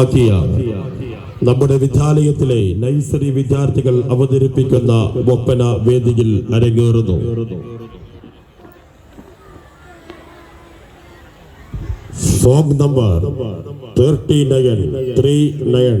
ആക്കിയ നമ്മുടെ വിദ്യാലയത്തിലെ നൈസറി വിദ്യാർത്ഥികൾ അവതരിപ്പിക്കുന്ന ഒപ്പന വേദിയിൽ അരങ്ങേറുന്നു. Song number thirty nine three nine.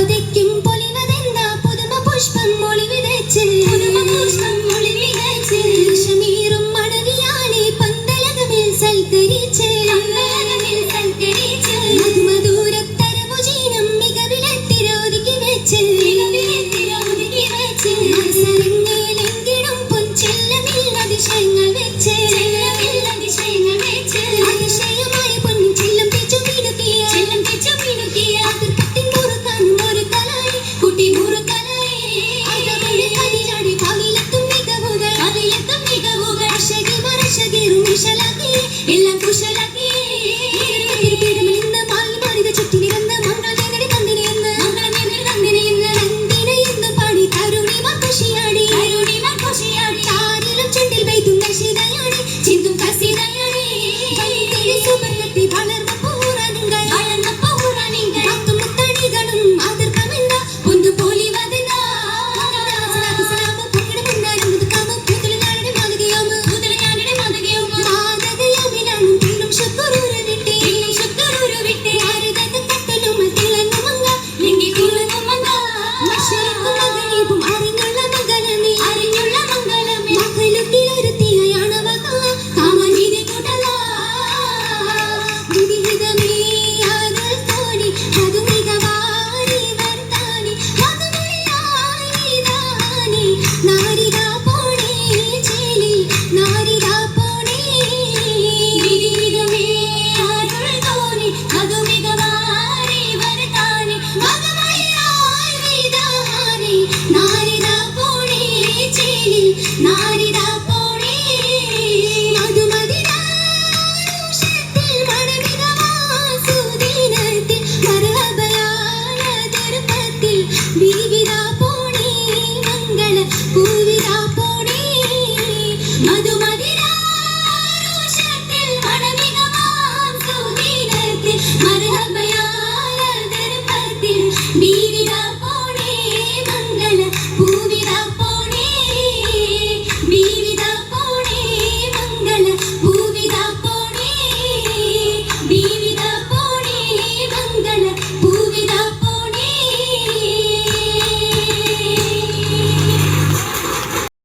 കൊതിക്കും പൊലിവതെന്താ? പുതുമ പുഷ്പം ഒളിവിതച്ച്. പുതുമ പുഷ്പം മൊളി വിതച്ച് ലക്ഷമീറും മണവിയാനെ പന്തലകമേൽ സൽക്കരിച്ച്. Il l'a touché la vie.